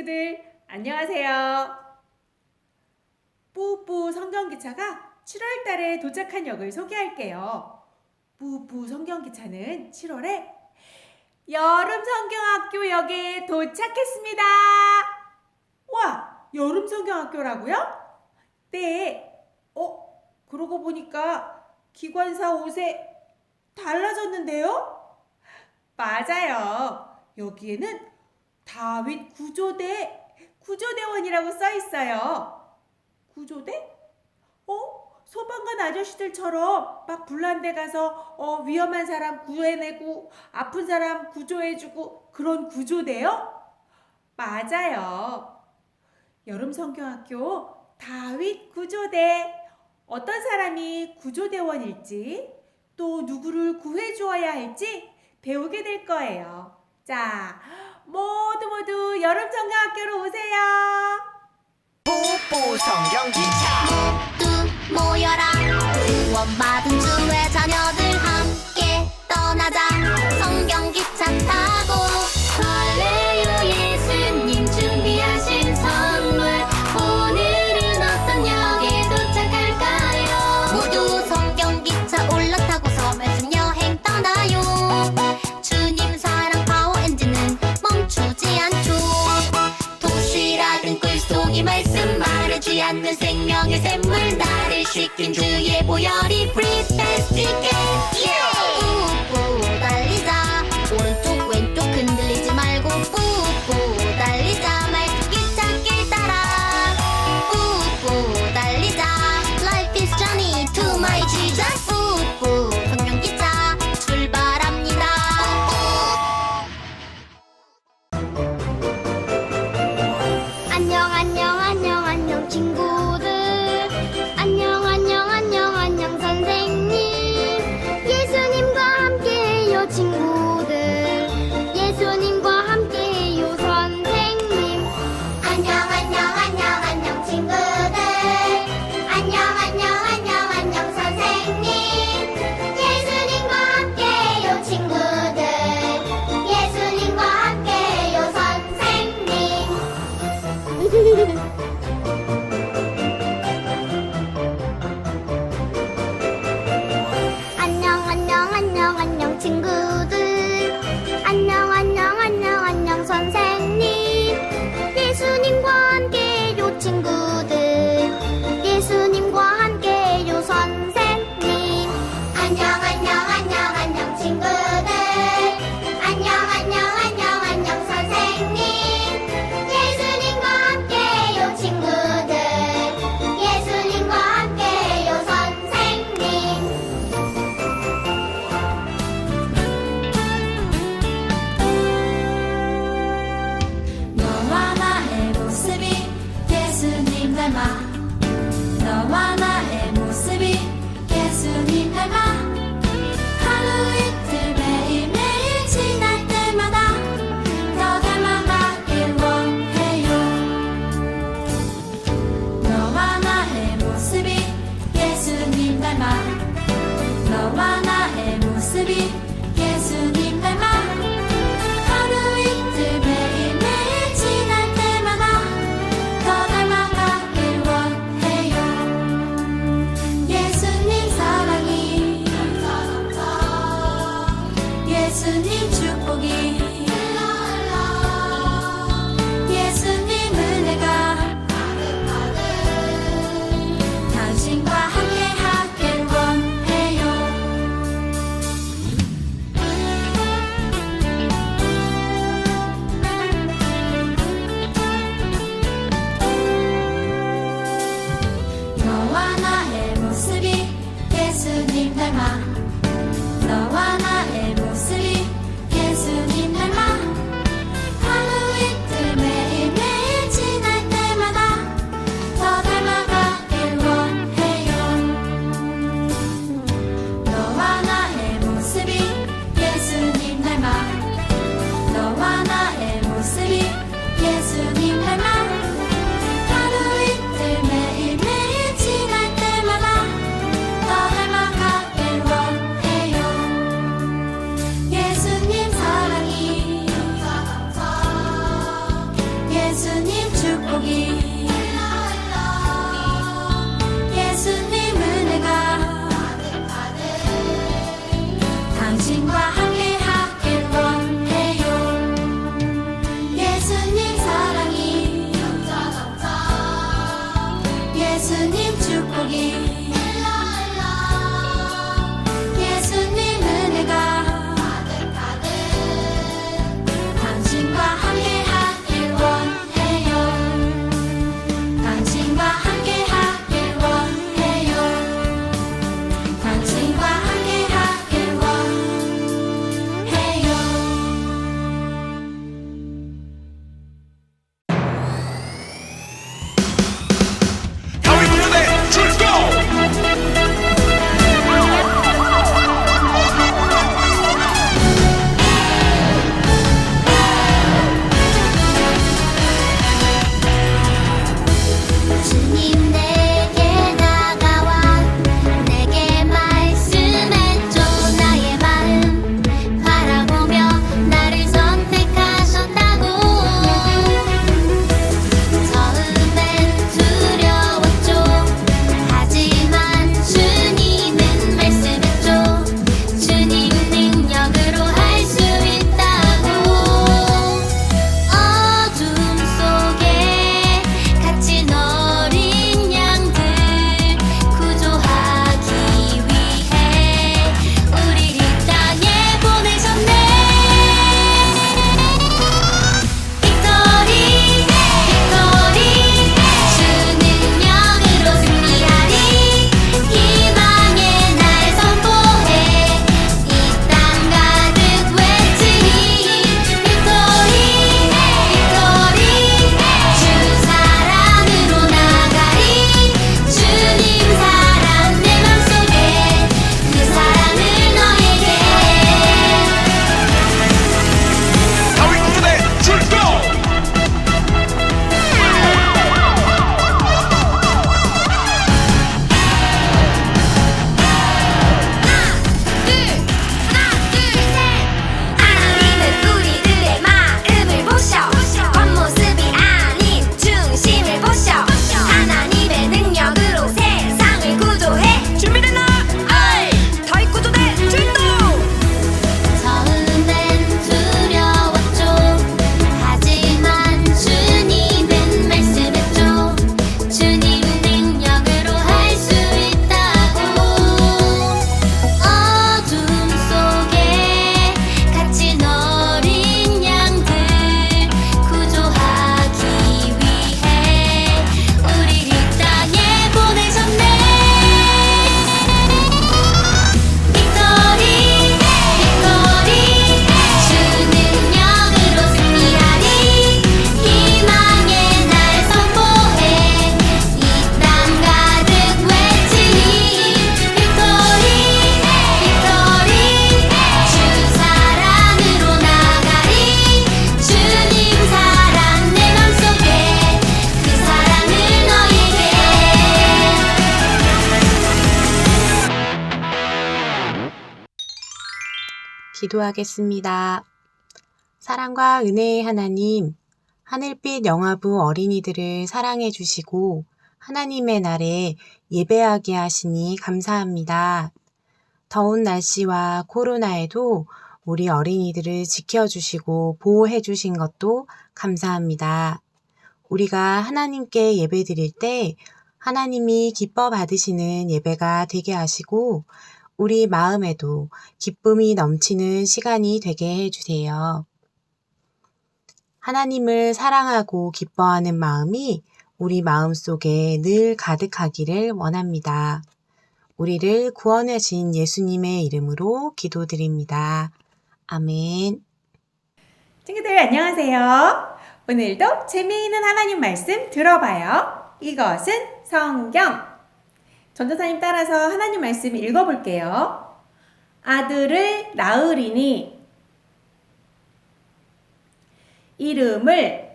친구들, 안녕하세요. 뿌뿌 성경기차가 7월 달에 도착한 역을 소개할게요. 뿌뿌 성경기차는 7월에 여름 성경학교 역에 도착했습니다. 와, 여름 성경학교라고요? 네. 어, 그러고 보니까 기관사 옷에 달라졌는데요? 맞아요. 여기에는 다윗 구조대 구조대원이라고 써 있어요. 구조대? 어? 소방관 아저씨들처럼 막 불난 데 가서 어, 위험한 사람 구해내고 아픈 사람 구조해주고 그런 구조대요? 맞아요. 여름 성경학교 다윗 구조대 어떤 사람이 구조대원일지 또 누구를 구해주어야 할지 배우게 될 거예요. 자, 모두 모두 여름 성경학교로 오세요. 뽀뽀 성경 기차 모두 모여라 구원받은 생명의 샘물 나를 씻긴 주의 보혈이 기도하겠습니다. 사랑과 은혜의 하나님, 하늘빛 영화부 어린이들을 사랑해 주시고 하나님의 날에 예배하게 하시니 감사합니다. 더운 날씨와 코로나에도 우리 어린이들을 지켜주시고 보호해 주신 것도 감사합니다. 우리가 하나님께 예배 드릴 때 하나님이 기뻐 받으시는 예배가 되게 하시고 우리 마음에도 기쁨이 넘치는 시간이 되게 해주세요. 하나님을 사랑하고 기뻐하는 마음이 우리 마음 속에 늘 가득하기를 원합니다. 우리를 구원하신 예수님의 이름으로 기도드립니다. 아멘. 친구들 안녕하세요. 오늘도 재미있는 하나님 말씀 들어봐요. 이것은 성경. 전도사님 따라서 하나님 말씀 읽어볼게요. 아들을 낳으리니 이름을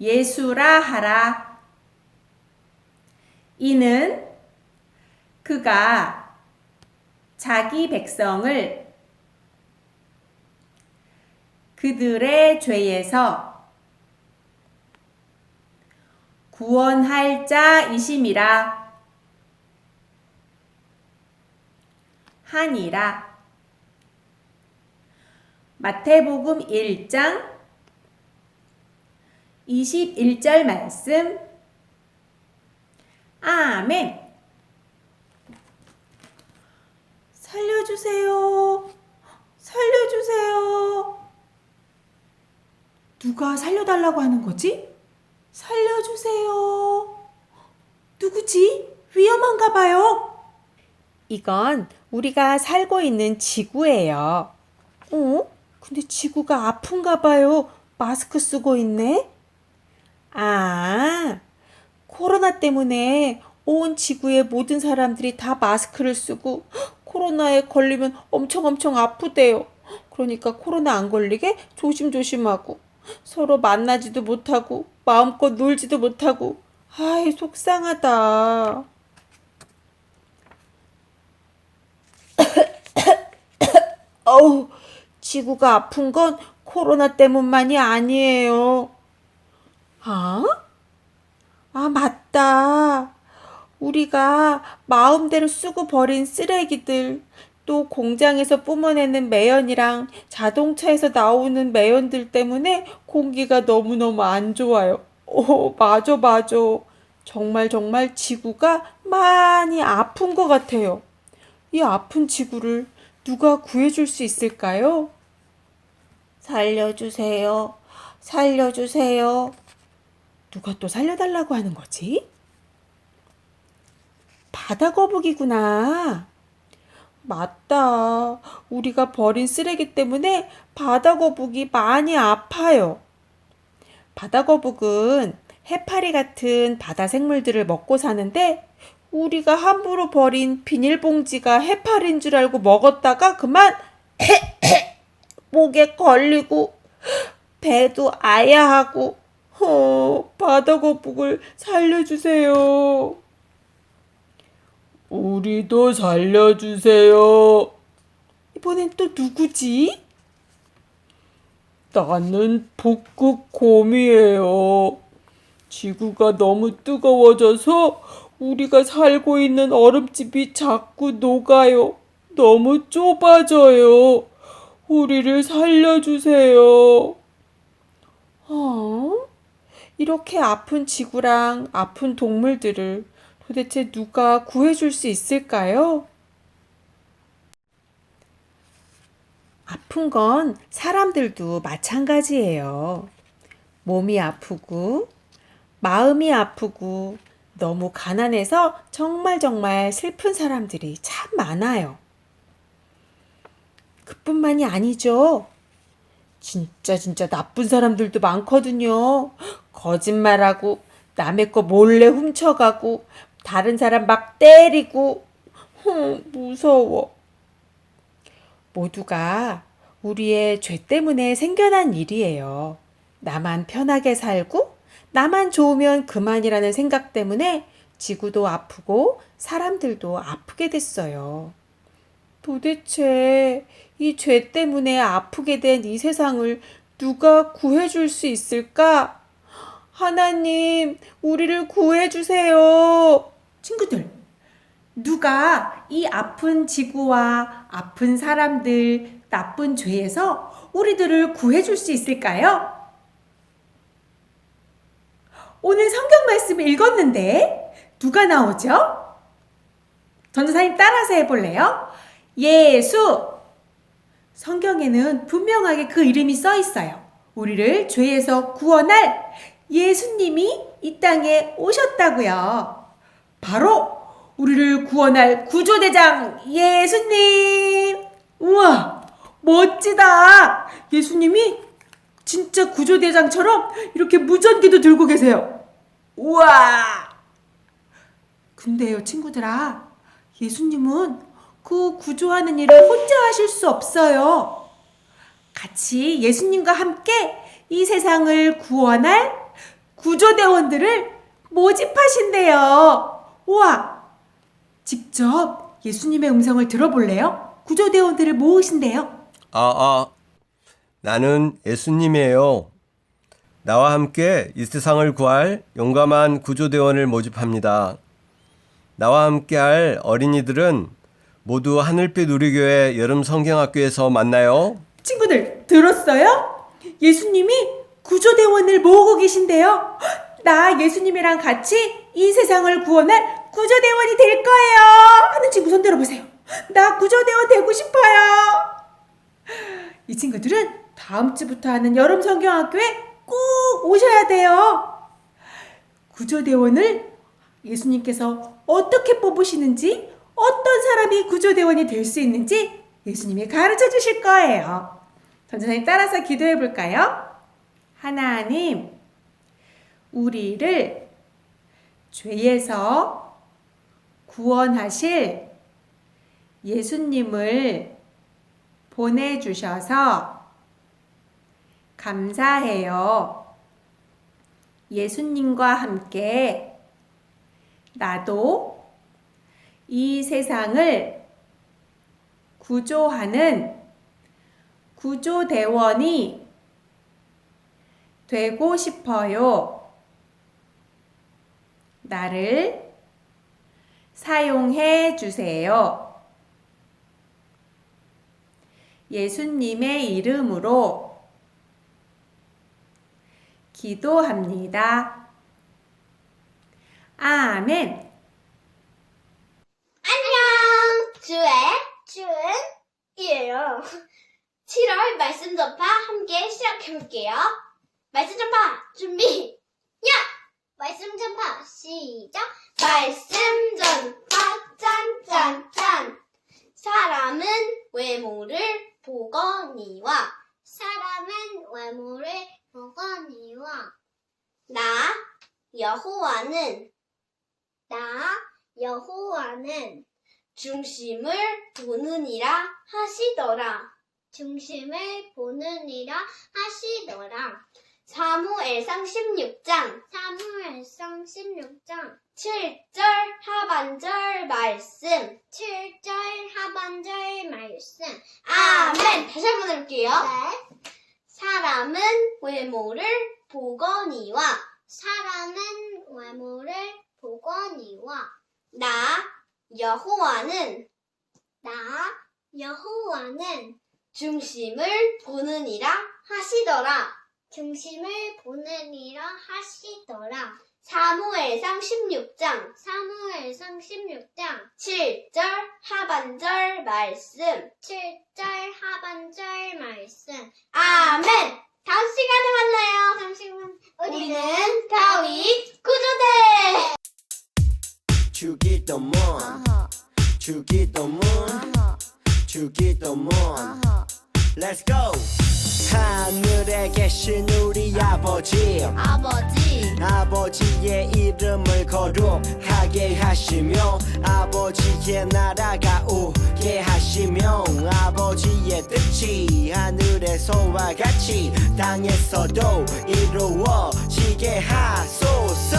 예수라 하라. 이는 그가 자기 백성을 그들의 죄에서 구원할 자이심이라 하니라. 마태복음 1장 21절 말씀. 아멘. 살려주세요. 살려주세요. 누가 살려달라고 하는 거지? 살려주세요. 누구지? 위험한가 봐요. 이건 우리가 살고 있는 지구예요. 어? 근데 지구가 아픈가 봐요. 마스크 쓰고 있네. 아, 코로나 때문에 온 지구의 모든 사람들이 다 마스크를 쓰고 코로나에 걸리면 엄청 엄청 아프대요. 그러니까 코로나 안 걸리게 조심조심하고 서로 만나지도 못하고 마음껏 놀지도 못하고 아이 속상하다. 어우, 지구가 아픈 건 코로나 때문만이 아니에요. 아? 아, 맞다. 우리가 마음대로 쓰고 버린 쓰레기들, 또 공장에서 뿜어내는 매연이랑 자동차에서 나오는 매연들 때문에 공기가 너무너무 안 좋아요. 오, 맞아, 맞아. 정말 정말 지구가 많이 아픈 것 같아요. 이 아픈 지구를 누가 구해줄 수 있을까요? 살려주세요. 살려주세요. 누가 또 살려달라고 하는 거지? 바다 거북이구나. 맞다. 우리가 버린 쓰레기 때문에 바다 거북이 많이 아파요. 바다 거북은 해파리 같은 바다 생물들을 먹고 사는데 우리가 함부로 버린 비닐봉지가 해파리인 줄 알고 먹었다가 그만 목에 걸리고 배도 아야 하고 어, 바다 거북을 살려주세요. 우리도 살려주세요. 이번엔 또 누구지? 나는 북극곰이에요. 지구가 너무 뜨거워져서 우리가 살고 있는 얼음집이 자꾸 녹아요. 너무 좁아져요. 우리를 살려주세요. 어? 이렇게 아픈 지구랑 아픈 동물들을 도대체 누가 구해줄 수 있을까요? 아픈 건 사람들도 마찬가지예요. 몸이 아프고, 마음이 아프고, 너무 가난해서 정말 정말 슬픈 사람들이 참 많아요. 그뿐만이 아니죠. 진짜 진짜 나쁜 사람들도 많거든요. 거짓말하고 남의 거 몰래 훔쳐가고 다른 사람 막 때리고 흠, 무서워. 모두가 우리의 죄 때문에 생겨난 일이에요. 나만 편하게 살고 나만 좋으면 그만이라는 생각 때문에 지구도 아프고 사람들도 아프게 됐어요. 도대체 이 죄 때문에 아프게 된 이 세상을 누가 구해줄 수 있을까? 하나님, 우리를 구해주세요. 친구들, 누가 이 아픈 지구와 아픈 사람들, 나쁜 죄에서 우리들을 구해줄 수 있을까요? 오늘 성경 말씀 읽었는데 누가 나오죠? 전도사님 따라서 해볼래요? 예수! 성경에는 분명하게 그 이름이 써 있어요. 우리를 죄에서 구원할 예수님이 이 땅에 오셨다고요. 바로 우리를 구원할 구조대장 예수님! 우와! 멋지다! 예수님이 진짜 구조대장처럼 이렇게 무전기도 들고 계세요. 우와! 근데요, 친구들아, 예수님은 그 구조하는 일을 혼자 하실 수 없어요. 같이 예수님과 함께 이 세상을 구원할 구조대원들을 모집하신대요. 우와! 직접 예수님의 음성을 들어볼래요? 구조대원들을 모으신대요. 아, 아, 나는 예수님이에요. 나와 함께 이 세상을 구할 용감한 구조대원을 모집합니다. 나와 함께 할 어린이들은 모두 하늘빛 우리교회 여름 성경학교에서 만나요. 친구들 들었어요? 예수님이 구조대원을 모으고 계신데요. 나 예수님이랑 같이 이 세상을 구원할 구조대원이 될 거예요. 하는 친구 손 들어보세요. 나 구조대원 되고 싶어요. 이 친구들은 다음 주부터 하는 여름 성경학교에 꼭 오셔야 돼요. 구조대원을 예수님께서 어떻게 뽑으시는지, 어떤 사람이 구조대원이 될 수 있는지 예수님이 가르쳐 주실 거예요. 전도사님 따라서 기도해 볼까요? 하나님, 우리를 죄에서 구원하실 예수님을 보내주셔서 감사해요. 예수님과 함께 나도 이 세상을 구조하는 구조대원이 되고 싶어요. 나를 사용해 주세요. 예수님의 이름으로 기도합니다. 아멘. 안녕! 주의 주은이에요. 7월 말씀 전파 함께 시작해 볼게요. 말씀 전파 준비! 야! 말씀 전파 시작! 말씀 전파 짠짠짠! 사람은 외모를 보거니와 사람은 외모를 보거니와 나 여호와는 나 여호와는 중심을 보느니라 하시더라. 중심을 보느니라 하시더라. 사무엘상 16장 사무엘상 16장 7절 하반절 말씀 7절 하반절 말씀 아멘 다시 한번 해볼게요 네. 사람은 외모를 보거니와 사람은 외모를 보거니와 나 여호와는 나 여호와는 중심을 보느니라 하시더라. 중심을 보느니라 하시더라. 사무엘상 16장. 사무엘상 16장. 7절 하반절 말씀. 7절 하반절 말씀. 아멘 다음 시간에 만나요. 다음 시간 우리는 다윗 구조대! 주기도문 주기도문 주기도문 Let's go! 하늘에 계신 우리 아버지. 아버지. 아버지의 이름을 거룩하게 하시며 아버지의 나라가 오 게 하시며 아버지의 뜻이 하늘에서와 같이 땅에서도 이루어지게 하소서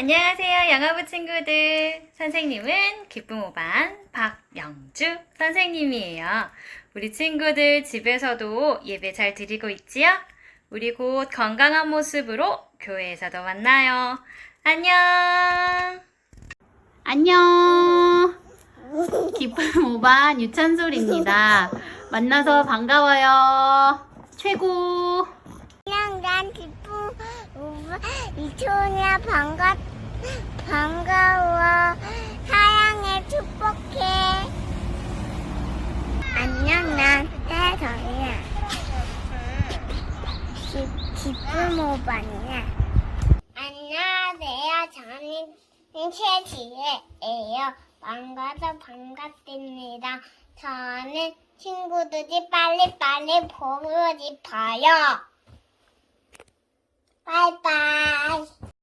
안녕하세요, 영어부 친구들. 선생님은 기쁨 5반 박영주 선생님이에요. 우리 친구들 집에서도 예배 잘 드리고 있지요? 우리 곧 건강한 모습으로 교회에서도 만나요. 안녕! 안녕. 기쁨 5반 유찬솔입니다. 만나서 반가워요. 최고. 안녕, 난 기쁨 이초이야 반가 반가워 사랑해 축복해. 안녕, 난 태성이야. 기쁨 오반이야. 안녕하세요, 저는 최지혜예요. 반가서 반갑습니다. 저는 친구들이 빨리빨리 보고 싶어요. 바이바이.